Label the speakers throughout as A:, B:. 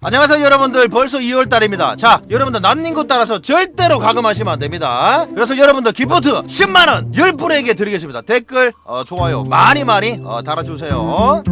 A: 안녕하세요 여러분들. 벌써 2월달입니다. 자 여러분들 난닝구 따라서 절대로 가금하시면 안됩니다. 그래서 여러분들 기프트 10만원 10분에게 드리겠습니다. 댓글 어, 좋아요 많이 많이 어, 달아주세요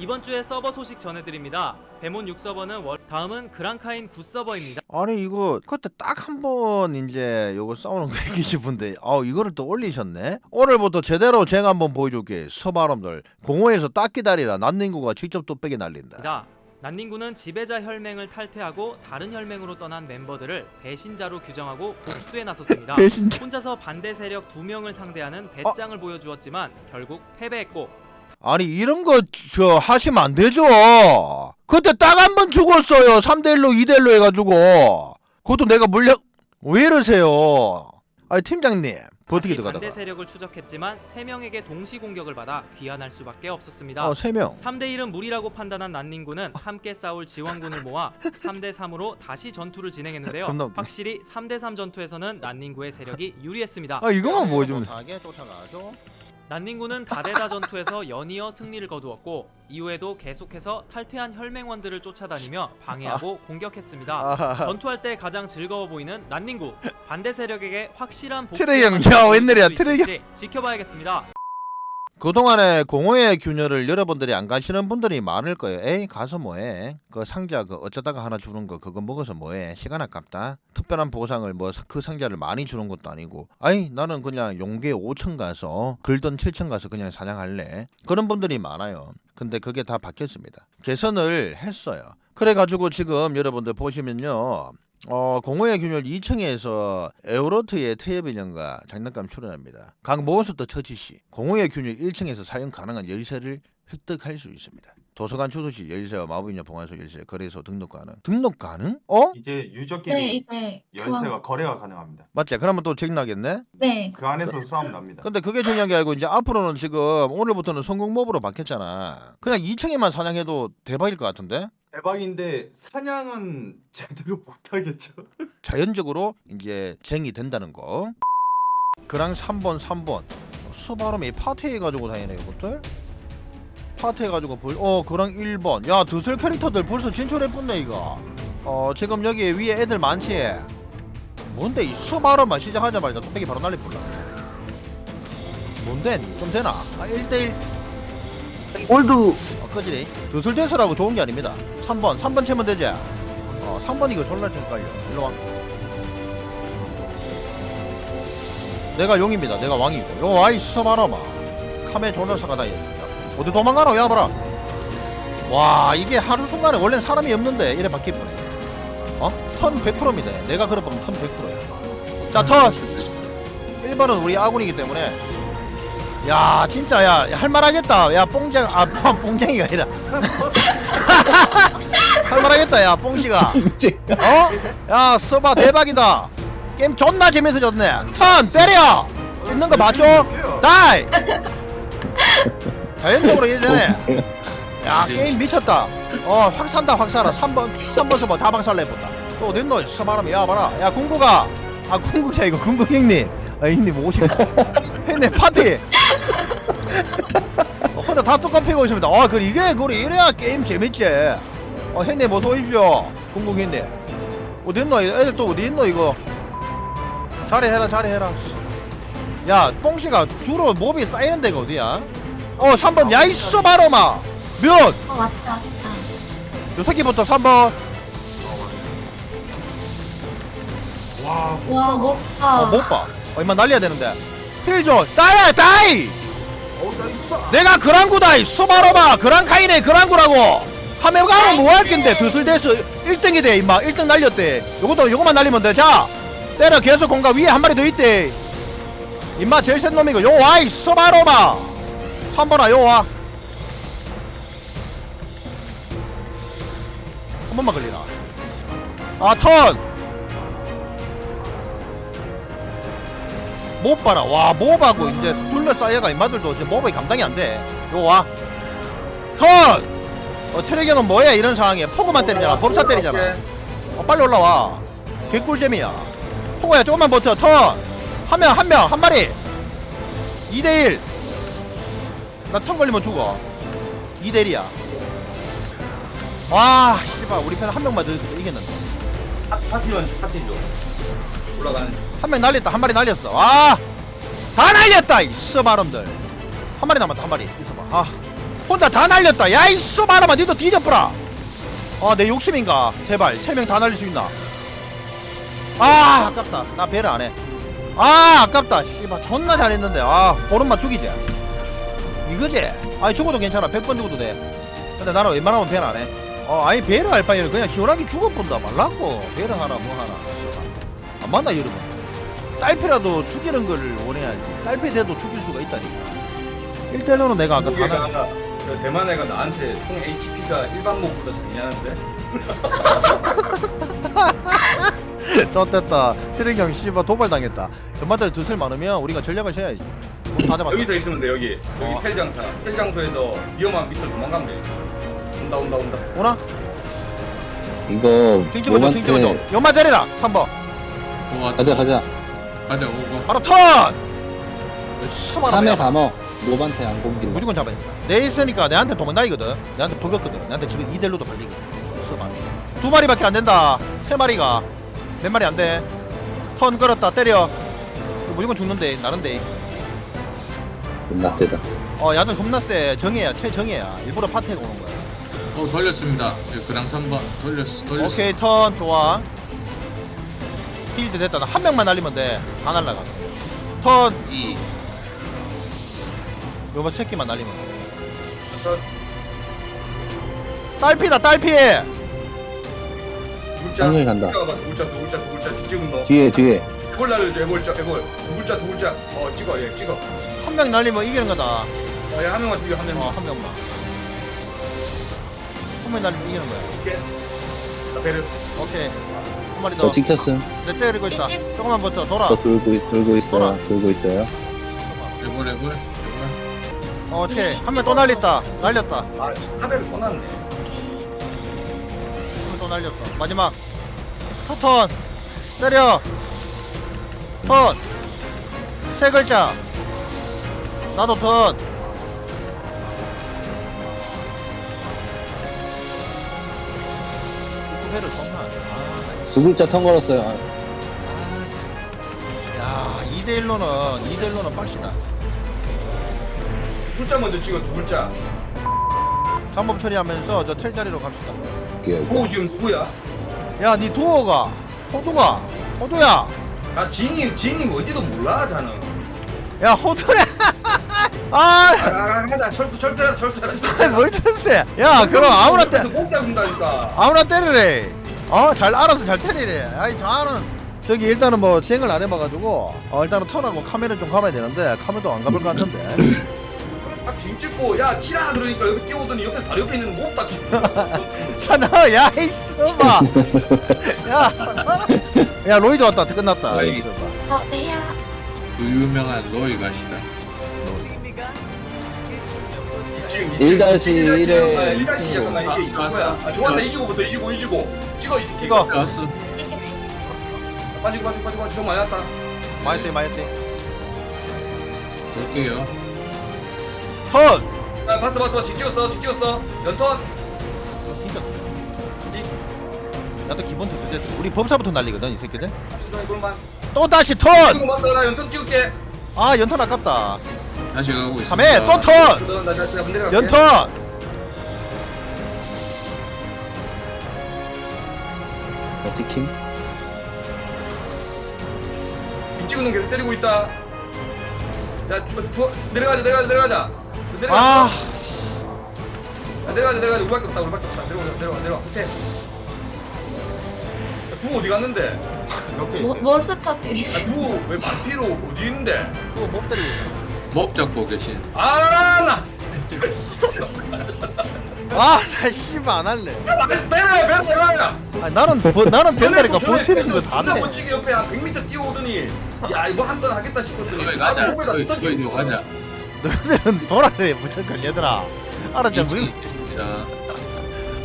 B: 이번 주에 서버 소식 전해드립니다. 데몬 6서버는 월... 다음은 그랑카인 9서버입니다.
A: 아니 이거 그때 딱 한 번 이제 요거 싸우는 거 계시분데 아 이거를 또 올리셨네 오늘부터 제대로 제가 한번 보여줄게 서바람들 공호에서 딱 기다리라 난닝구가 직접 뚝배기 날린다
B: 난닝구는 지배자 혈맹을 탈퇴하고 다른 혈맹으로 떠난 멤버들을 배신자로 규정하고 복수에 나섰습니다.
A: 배신자.
B: 혼자서 반대 세력 두 명을 상대하는 배짱을 보여주었지만 결국 패배했고
A: 아니 이런 거 저 하시면 안 되죠. 그때 딱 한 번 죽었어요. 3대 1로 2대 1로 해가지고 그것도 내가 물려 왜 이러세요? 아니 팀장님 버티기
B: 다시
A: 들어가다가
B: 반대 세력을 추적했지만 세 명에게 동시 공격을 받아 귀환할 수밖에 없었습니다.
A: 어세 명.
B: 3대 1은 무리라고 판단한 난닝구는 함께 싸울 지원군을 모아 3대 3으로 다시 전투를 진행했는데요.
A: 겁나 웃기네.
B: 확실히 3대 3 전투에서는 난닝구의 세력이 유리했습니다.
A: 아 이거만
C: 하게 쫓아가죠.
B: 난닝구는 다데다 전투에서 연이어 승리를 거두었고 이후에도 계속해서 탈퇴한 혈맹원들을 쫓아다니며 방해하고 공격했습니다.
A: 아,
B: 전투할 때 가장 즐거워 보이는 난닝구 반대 세력에게 확실한
A: 트레이 형, 야, 웬일이야, 트레이 형.
B: 지켜봐야겠습니다.
A: 그동안에 공허의 균열을 여러분들이 안 가시는 분들이 많을 거예요. 에이 가서 뭐해? 그 상자 그 어쩌다가 하나 주는 거 그거 먹어서 뭐해? 시간 아깝다. 특별한 보상을 뭐 그 상자를 많이 주는 것도 아니고. 아이 나는 그냥 용계 5층 가서 글던 7층 가서 그냥 사냥할래. 그런 분들이 많아요. 근데 그게 다 바뀌었습니다. 개선을 했어요. 그래가지고 지금 여러분들 보시면요. 어, 공허의 균열 2층에서 에어로트의 태엽인형과 장난감 출연합니다. 각 몬스터 처치시 공허의 균열 1층에서 사용 가능한 열쇠를 획득할 수 있습니다. 도서관 추수시 열쇠와 마법인형 봉화소 열쇠 거래소 등록 가능. 등록 가능? 어?
D: 이제 유저끼리
E: 네, 이제
D: 열쇠가
E: 그거-
D: 거래가 가능합니다.
A: 맞지? 그러면 또 쟁나겠네?
E: 네,
D: 그 안에서 싸움 납니다.
A: 근데 그게 중요한 게 아니고 이제 앞으로는 지금 오늘부터는 성공 몹으로 바뀌었잖아. 그냥 2층에만 사냥해도 대박일 것 같은데?
D: 대박인데 사냥은 제대로 못하겠죠.
A: 자연적으로 이제 쟁이 된다는 거. 그랑 3번 3번 수바람이 파티해 가지고 다니네 이것들. 파티해 가지고 불... 어 그랑 1번. 야 드슬 캐릭터들 벌써 진출해 뿐네 이거. 어 지금 여기 위에 애들 많지. 뭔데 이 수바람만 시작하자마자 뚝배기 바로 날리 불라. 뭔데 좀 되나? 아 1대1
C: 골드
A: 어, 꺼지리. 드슬대스라고 좋은 게 아닙니다. 3번, 3번 채면 되지. 어, 3번 이거 졸라 헷갈려. 일로 와. 내가 용입니다. 내가 왕이고. 요 와이 써봐라마. 카메 졸라 사가다 얘. 어디 도망가노? 야 봐라. 와 이게 하루 순간에 원래는 사람이 없는데 이래 바뀌네. 어? 턴 100%입니다. 내가 그럴 거면 턴 100%야. 자 턴. 1번은 우리 아군이기 때문에 야 진짜 야 할만하겠다. 야 뽕쟁 아 뽕쟁이가 아니라. 할만하겠다 야 뽕씨가. 어? 야 서바 대박이다. 게임 존나 재밌어졌네. 턴 때려! 찍는 거 맞죠? 다이! 자연적으로 이제네. 야 게임 미쳤다. 어 확 산다 확 살아. 3번 3번 서버 다 방살내 본다. 또 어딨노? 서바람이 야 봐라. 야 궁구가. 아 궁구야 이거. 궁구 형님. 아 형님 오시고 형님 파티 어, 혼자 다 똑같이고 있습니다. 아, 그 이게 그래 이래야 게임 재밌지. 어, 형님 어서 오십시오. 형님. 어디 있노? 애들 또 어디 있노 이거? 잘해해라 잘해해라. 야, 뽕씨가 주로 몹이 쌓이는 데가 어디야? 어, 3번 야 있어 바로 마. 몇?
E: 어 왔다 왔다.
A: 요 새끼부터 3번.
D: 와,
E: 와
A: 어,
E: 먹다.
A: 못 봐. 어, 이만 날려야 되는데. 힐줘. 따야 다이. 내가 그랑구다 이 수바로마 그랑카이네 그랑구라고. 하면 가면 뭐할 낀데? 드슬대스 1등이 돼 임마. 1등 날렸대. 요것도 요것만 날리면 돼자 때려. 계속 공가 위에 한 마리 더 있대. 임마 제일 센 놈이고 요 와이 수바로마 3번아 요와. 한 번만 걸리나? 아턴 못 봐라. 와 몹하고 이제 둘러싸여가 임마들도 이제 몹이 감당이 안돼요 와. 턴! 어 트랙형은 뭐야 이런 상황에 포그만 때리잖아. 범사 때리잖아. 어, 빨리 올라와. 개꿀잼이야. 호구야 조금만 버텨. 턴한 명 한 명 한 마리. 2대1 나 턴 걸리면 죽어. 2대1이야. 와 씨발. 우리 편 한 명만 더 있어도 이겼는데.
E: 파- 파티원 파티죠. 올라가는.
A: 한 명 날렸다 한 마리 날렸어. 와다 날렸다 이 쏘바람들. 한 마리 남았다 한 마리. 있어봐. 아 혼자 다 날렸다. 야이 쏘바람아 니도 뒤져보라. 아내 욕심인가? 제발 세 명 다 날릴 수 있나? 아 아깝다. 나 배를 안해. 아 아깝다. 씨발 존나 잘했는데. 아 보름만 죽이지. 이거지? 아니 죽어도 괜찮아. 100번 죽어도 돼. 근데 나는 웬만하면 배를 안해. 어 아니 배를 할 바에는 그냥 시원하게 죽어본다. 말라고. 배를 하나 뭐 하나. 씨발 안 맞나 여러분 딸피라도 죽이는 걸 원해야지 딸피 돼도 죽일 수가 있다니까 1대1로는 내가 아까 다
E: 얘가
A: 날...
E: 저 대만 애가 나한테 총 HP가 일반 목보다 작냐는데.
A: 졌됐다 트랙형 씨발 도발당했다 전반전에 두슬 많으면 우리가 전략을 쳐야지 다 잡았다
E: 여기 더 있으면 돼 여기. 여기
A: 어.
E: 펠장타. 펠장소에서 위험한 밑으로 도망가면 돼. 온다 온다 온다.
A: 오나?
F: 이거
A: 팅치 먼저
F: 로만테
A: 연마 때리라 3번
G: 오,
F: 가자 가자
G: 가자 오고
A: 바로 턴!
F: 3회 감어 로만테 안 공길래
A: 무조건 잡아야 돼. 내 있으니까 내한테 도망다니거든. 내한테 버겁거든. 내한테 지금 2대1로도 걸리거든. 써봐. 두 마리밖에 안 된다. 세 마리가. 몇 마리 안 돼. 턴 걸었다. 때려. 이거 무조건 죽는데. 나는데.
F: 존나 세다
A: 어, 야전 겁나 세. 정해야. 최정해야. 일부러 파트가 오는 거야.
G: 어 돌렸습니다 예, 그랑 3번 돌렸어 돌렸어
A: 오케이, 턴. 좋아. 필드 됐다. 나 한 명만 날리면 돼. 다 날라가. 턴.
G: 2
A: 요번 새끼만 날리면 돼. 딸피다, 딸피!
E: 물자.
F: 간다.
E: 물자 두 물자 두 물자 찍은 너.
F: 뒤에 뒤에
E: 애골 날려줘 애골자 애골. 두 물자 두 물자. 어 찍어 얘 찍어.
A: 한 명 날리면 이기는 거다.
E: 어얘 한 명만 죽여 한 명만.
A: 어, 한 명만. 한 명 날리면 이기는 거야.
E: 오케이. 나 배를.
A: 오케이. 한 마리 더.
F: 저 찍혔음
A: 내 때리고 있다. 조금만 버텨. 돌아.
F: 저 돌고 있- 돌고 있어요
A: 돌아.
F: 돌고 있어요
G: 레볼 레볼 레볼
A: 어, 오케이. 한명 또 날렸다. 날렸다.
E: 아 씨, 카메를 꺼놨네.
A: 한 명 또 날렸어. 마지막. 터턴. 때려. 턴. 세 글자. 나도 턴. 아,
F: 두 글자 턴 걸었어요 아,
A: 야, 2대 1로는 2대 1로는 빡시다.
E: 물자 먼저 찍어 두 물자.
A: 잠복 처리하면서 저 텔 자리로 갑시다.
F: 이게
E: 오 지금 누구야?
A: 야, 니 두어가 호두가 호두야.
E: 아 지인님 지인님 어디도 몰라 자는.
A: 야, 호두야. 아,
E: 아 철수 철수야 철수야. 철수야.
A: 뭘 저랬어? 야, 그럼 아무나
E: 때목 잡는다니까.
A: 아무나 때리래. 어, 잘 알아서 잘 때리래. 아니, 저는 저기 일단은 뭐 시행을 안 해봐가지고 어, 일단은 턴하고 카메라 좀 가봐야 되는데 카메라도 안 가볼 것 같은데.
E: 딱 지금 찍고 야 치라 그러니까 옆에 뛰어오더니 옆에 바로 옆에 있는 목딱 찍고.
A: 사나, 야, 이써봐. 야, 야, 로이드 왔다. 끝났다.
G: 로이.
A: 있어봐.
H: 어세요.
G: 그 유명한 로이 가시다
E: 지금
F: 1-1에
E: 1다시 잠깐만 이게
G: 아,
E: 이거야.
G: 알았어.
E: 아 좋았다 이지고부터 이지고 이지고 찍어 이 새끼.
A: 찍어.
G: 왔어
H: 이제
E: 빠지고 빠지고 빠지고 빠지고 좀 많이 왔다.
A: 많이 때, 많이 때.
G: 돌게요
A: 턴.
E: 아 봤어 봤어 봤어 직 찍었어 직 찍었어 연턴.
A: 튕겼어. 나도 기본 투수 됐어. 우리 법사부터 날리거든, 이 새끼들.
E: 이걸만.
A: 또 다시 턴.
E: 봤어 나 연턴 찍을게.
A: 아, 연턴 아깝다.
G: 다시 가고 있습니다
A: 3회 또 턴.
E: 너, 나, 나, 나.
A: 연턴.
F: 어, 찍힘
E: 임 찍는 게 때리고 있다. 야 주, 주, 내려가자 내려가자 내려가자. 내려가.
A: 아,
E: 야, 내려가자 내려가자 우리밖에 없다 우리밖에 없다 내려가자 내려가 내려가. 야, 두 어디 갔는데?
H: 뭐, 몬스터 들이
E: 아, 두왜 반피로 어디 있는데?
A: 그거 못 때리고.
G: 몹 잡고 계신
E: 아나 진짜 씨.
A: 아, 나 씨발 안 할래.
E: 아, 배려 배려 배려.
A: 아니, 나는 버, 나는 된다니까 버티는 거다
E: 존나
A: 돼.
E: 멋지게 옆에 한 100m 뛰어오더니 야 이거 한 건 하겠다 싶었더니
G: 로이 가자
E: 몸에다 던지고
G: 로이 가자
A: 너희들은 돌아야 무조건 얘들아. 알았지?
G: 있겠습니다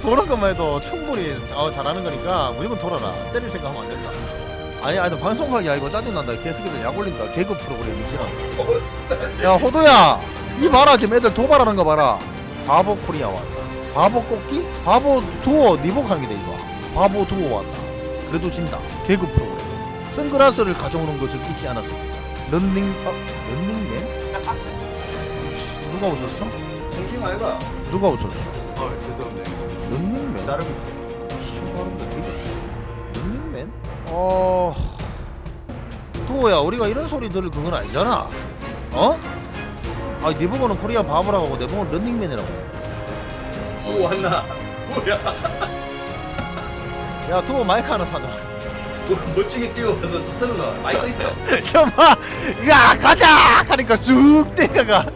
A: 도는 것만 해도 충분히 어, 잘하는 거니까 무조건 돌아라. 때릴 생각하면 안 된다. 아니 아니 방송각이 아니고 짜증난다. 개새끼들 약 올린다. 개그 프로그램 이지라. 야 호도야 이 봐라 지금 애들 도발하는 거 봐라. 바보 코리아 왔다. 바보 꽃기? 바보 두오 니복하는 게 돼 이거. 바보 두오 왔다. 그래도 진다. 개그 프로그램. 선글라스를 가져오는 것을 잊지 않았습니다. 런닝 어 런닝맨? 누가 웃었어?
E: 정신 아이가.
A: 누가 웃었어?
D: 어, 죄송합니다.
A: 런닝맨?
D: 다른?
A: 어... 도호야 우리가 이런 소리 들을 그건 아니잖아 어? 아니 네 보고는 코리아 바보라고 하고 내 보고는 런닝맨이라고
E: 오 왔나? 뭐야?
A: 야 도호 마이크 하나 사자
E: 뭐, 멋지게 뛰어와서 스타는 나 마이크 있어.
A: 좀봐 야 가자 하니까 쑥 떼가가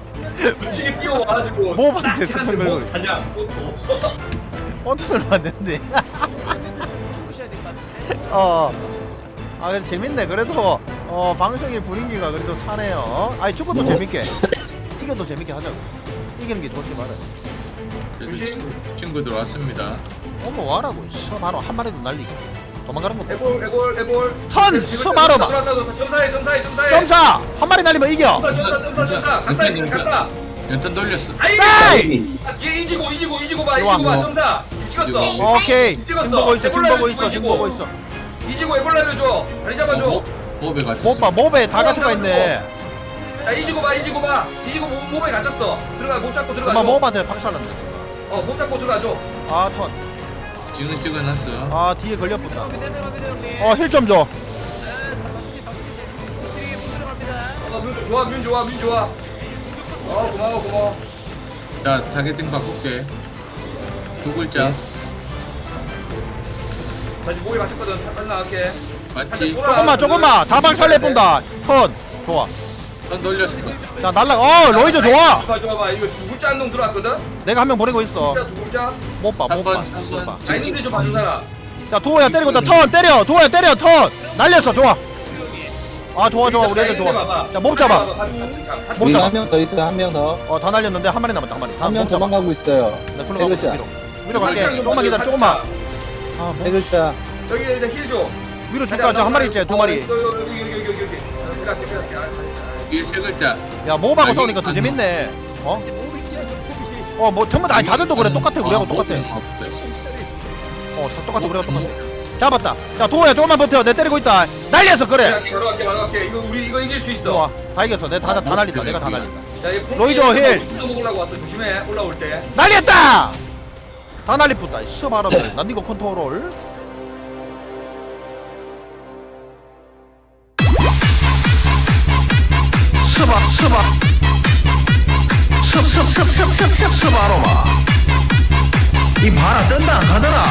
E: 멋지게 뛰어와가지고.
A: 스턴
E: 했는데
A: 걸고
E: 목 사냥. 오토.
A: 어떻게 왔는데 어. 아 근데 재밌네 그래도 어 방송의 분위기가 그래도 사네요 아니 축구도 재밌게 이겨도 재밌게 하자고 이기는 게 좋지 말아
G: 그래도
E: 조심.
G: 친구, 친구들 왔습니다.
A: 어머 와라고 서 바로 한 마리도 날리게 도망가는 것도
E: 에볼 에볼 에볼.
A: 턴! 스마로마!
E: 점사해 점사해 점사해.
A: 점사 한 마리 날리면 이겨
E: 점사 점사 점사 점사. 간다 있으면 간다.
G: 연탄 돌렸어.
E: 아이!
A: 에이!
E: 아, 얘 이지고 이지고 이지고 봐. 이지고 봐 점사. 지금 찍었어.
A: 오케이
E: 찍었어.
A: 지금 보고 있어 지금 보고 있어 지금 보고 있어
E: 이지고 에볼 날려줘. 다리 잡아줘.
G: 어, 몹에 갇혔어.
A: 못봐 몸에 다 갇혀가 있네
E: 야 이지고 봐 이지고 봐. 이지고 몸 몸에 갇혔어. 들어가 못 잡고 들어가.
A: 엄마 몸한테 박살났네
E: 어못 잡고 들어가줘.
A: 아턴아
G: 지금 찍어놨어.
A: 아, 뒤에 걸려붙다 어힐 좀 줘
E: 어문 좋아 문 좋아 문 좋아. 어 고마워 고마워.
G: 자, 타겟팅 바꿀게. 두 글자.
E: 다시 목에 맞췄거든. 빨리 나갈게.
G: 맞지?
A: 조금만 조금만. 다 박살내본다. 턴. 좋아.
G: 턴 돌렸어.
A: 자 날라 어 로이저 좋아.
E: 봐 좋아 봐 이거 두 글자 한놈 들어왔거든.
A: 내가 한 명 보내고 있어.
E: 글자 두 글자.
A: 못봐
G: 한
A: 못봐.
G: 번, 한 번.
E: 자 있는데 좀 봐준 사람.
A: 자 도호야 때리고 있다. 턴 때려. 도호야 때려. 턴. 날렸어. 좋아. 아 좋아 좋아. 우리 애들 좋아. 자 몸 잡아. 몸
F: 우리
A: 잡아.
F: 한명 더 있어요.
A: 한명어다 날렸는데 한 마리 남았다. 한 마리. 아, 몸 잡아.
F: 도망가고 있어요.
A: 네,
F: 세 글자.
A: 위로. 위로 갈게. 조금만 기다려. 조금만
F: 아세
A: 뭐,
F: 글자
E: 여기 이제 힐 줘.
A: 위로 줄까 저한 마리 있지 두 마리
E: 여기 여기 여기 여기 여기. 아, 아, 아.
G: 위에 세 글자.
A: 야 모바고
G: 아,
A: 싸우니까
G: 더안
A: 재밌네 어? 어 뭐 전부 다 아니 자들도 그래 똑같아 우리하고
G: 어,
A: 똑같아
G: 없어.
A: 어다 똑같아 우리하고 똑같아 잡았다 자 도호야 조금만 버텨 내 때리고 있다 날렸어 그래
E: 걸어갈게 걸어갈게. 이거 우리 이거 이길 수 있어.
A: 좋아 다 이겼어 내가 다, 다 날린다 내가 다 날린다 로이저 힐.
E: 힐 먹으려고 왔어. 조심해. 올라올 때.
A: 날렸다 다 날리뿐다 씨. 바람을 난 이거 컨트롤. 스바 스바 습습습습습습 스바로마. 이 봐라 뜬다 안 가더라